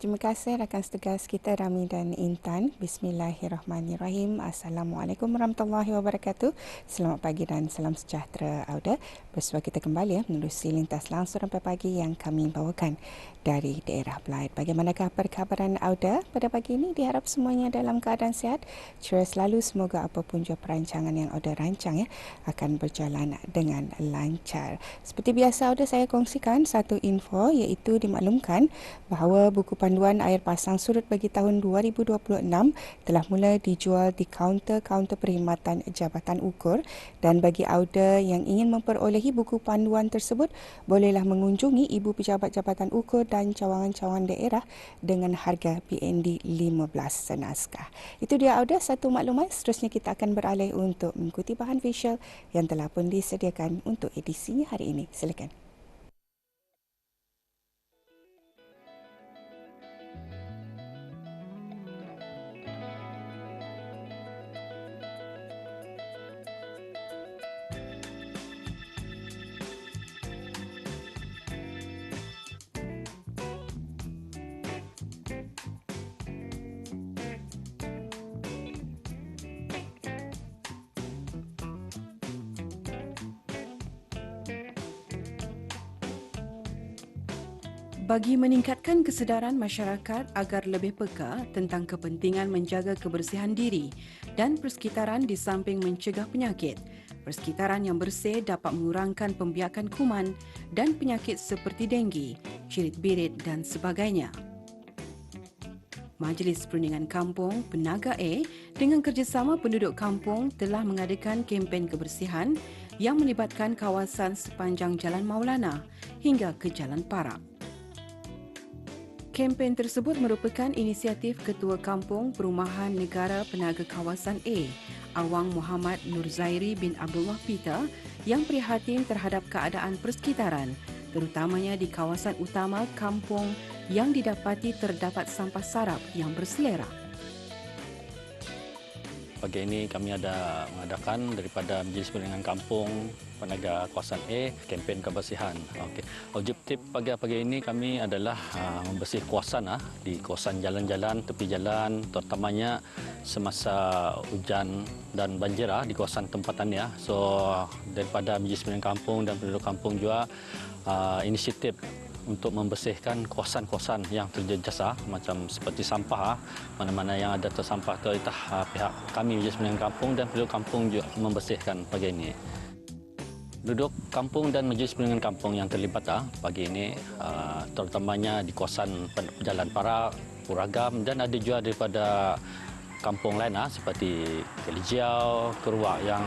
terima kasih rakan setegas kita Rami dan Intan. Bismillahirrahmanirrahim. Assalamualaikum warahmatullahi wabarakatuh. Selamat pagi dan salam sejahtera Auda. Bersua kita kembali ya menerusi lintas langsung sampai pagi yang kami bawakan dari daerah Belait. Bagaimanakah perkabaran Auda pada pagi ini? Diharap semuanya dalam keadaan sihat. Ceria selalu semoga apapun jua perancangan yang Auda rancang ya akan berjalan dengan lancar. Seperti biasa Auda saya kongsikan satu info iaitu dimaklumkan bahawa buku air pasang surut bagi tahun 2026 telah mula dijual di kaunter-kaunter perkhidmatan Jabatan Ukur dan bagi auda yang ingin memperolehi buku panduan tersebut bolehlah mengunjungi Ibu Pejabat Jabatan Ukur dan cawangan-cawangan daerah dengan harga PND 15 senaskah. Itu dia auda satu maklumat seterusnya kita akan beralih untuk mengikuti bahan visual yang telah pun disediakan untuk edisinya hari ini. Silakan. Bagi meningkatkan kesedaran masyarakat agar lebih peka tentang kepentingan menjaga kebersihan diri dan persekitaran di samping mencegah penyakit, persekitaran yang bersih dapat mengurangkan pembiakan kuman dan penyakit seperti denggi, cirit-birit dan sebagainya. Majlis Perundingan Kampung Penaga A dengan kerjasama penduduk kampung telah mengadakan kempen kebersihan yang melibatkan kawasan sepanjang Jalan Maulana hingga ke Jalan Parak. Kempen tersebut merupakan inisiatif Ketua Kampung Perumahan Negara Penaga Kawasan A, Awang Muhammad Nur Zairi bin Abdullah Peter yang prihatin terhadap keadaan persekitaran, terutamanya di kawasan utama kampung yang didapati terdapat sampah sarap yang berselera. Pagi ini kami ada mengadakan daripada Majlis Perundingan Kampung Penaga Kawasan A kempen kebersihan. Okey. Objektif pagi-pagi ini kami adalah uh, membersih kawasan uh, di kawasan jalan-jalan, tepi jalan terutamanya semasa hujan dan banjir uh, di kawasan tempatannya. So daripada Majlis Perundingan Kampung dan penduduk kampung juga uh, inisiatif untuk membersihkan kawasan-kawasan yang terjejas ah, macam seperti sampah ah, mana-mana yang ada tersampah terletak ah, pihak kami Majlis Perundingan Kampung dan penduduk kampung juga membersihkan pagi ini. Duduk kampung dan Majlis Perundingan Kampung yang terlibat ah, pagi ini terutamanya di kawasan Jalan Para, Puragam dan ada juga daripada kampung lain ah, seperti Kelijiau, Keruak yang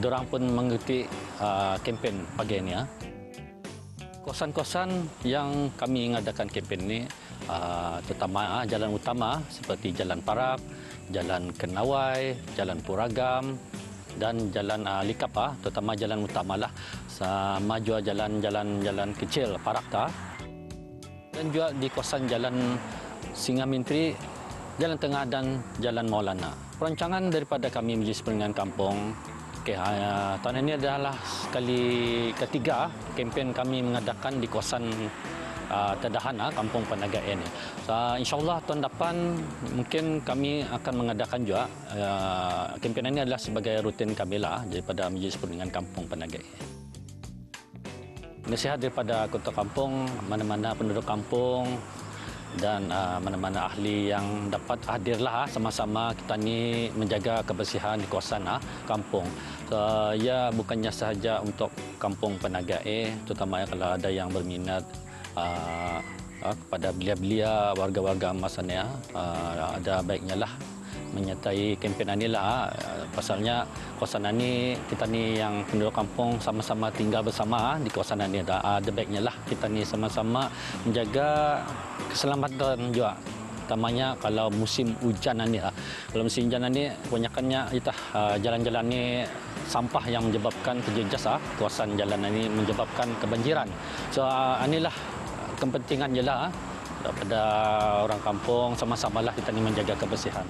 dorang pun mengikuti kempen pagi ini. Kawasan-kawasan yang kami mengadakan kempen ini uh, terutama uh, jalan utama seperti Jalan Parak, Jalan Kenawai, Jalan Puragam dan Jalan uh, Likap, terutama jalan utama lah. Sama juga jalan-jalan kecil Parak ta. Dan juga di kawasan Jalan Singa Mintri, Jalan Tengah dan Jalan Maulana. Perancangan daripada kami Majlis Perundingan Kampung Okey, uh, tahun ini adalah sekali ketiga kempen kami mengadakan di kawasan uh, Tadahana, Kampung Penaga ini. So, InsyaAllah tahun depan mungkin kami akan mengadakan juga uh, kempen ini adalah sebagai rutin kami lah daripada Majlis Perundingan Kampung Penaga ini. Nasihat daripada kota kampung, mana-mana penduduk kampung, dan uh, mana-mana ahli yang dapat hadirlah uh, sama-sama kita ni menjaga kebersihan di kawasan uh, kampung. So, ya bukannya sahaja untuk kampung Penaga A, terutama kalau ada yang berminat uh, uh, kepada belia-belia warga-warga masanya, uh, ada baiknya lah menyertai kempen ini lah. Pasalnya kawasan ini kita ni yang penduduk kampung sama-sama tinggal bersama di kawasan ini. Ada, ada baiknya lah kita ni sama-sama menjaga keselamatan juga. Terutamanya kalau musim hujan ini. Kalau musim hujan ini kebanyakannya kita jalan-jalan ini sampah yang menyebabkan terjejas kawasan jalan ini menyebabkan kebanjiran. So inilah kepentingan je lah daripada orang kampung sama-sama lah kita ni menjaga kebersihan.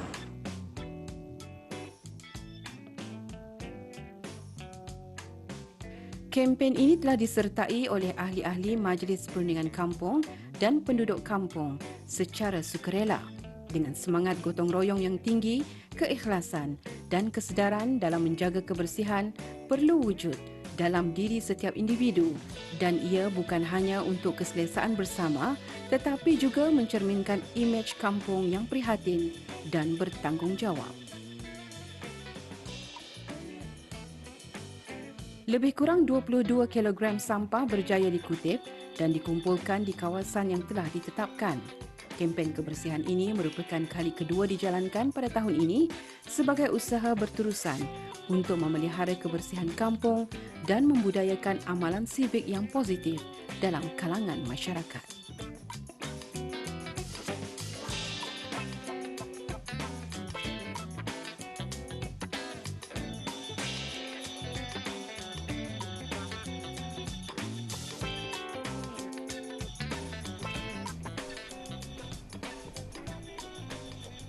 Kempen ini telah disertai oleh ahli-ahli Majlis Perundingan Kampung dan penduduk kampung secara sukarela dengan semangat gotong royong yang tinggi, keikhlasan dan kesedaran dalam menjaga kebersihan perlu wujud dalam diri setiap individu dan ia bukan hanya untuk keselesaan bersama tetapi juga mencerminkan imej kampung yang prihatin dan bertanggungjawab. Lebih kurang 22 kg sampah berjaya dikutip dan dikumpulkan di kawasan yang telah ditetapkan. Kempen kebersihan ini merupakan kali kedua dijalankan pada tahun ini sebagai usaha berterusan untuk memelihara kebersihan kampung dan membudayakan amalan sivik yang positif dalam kalangan masyarakat.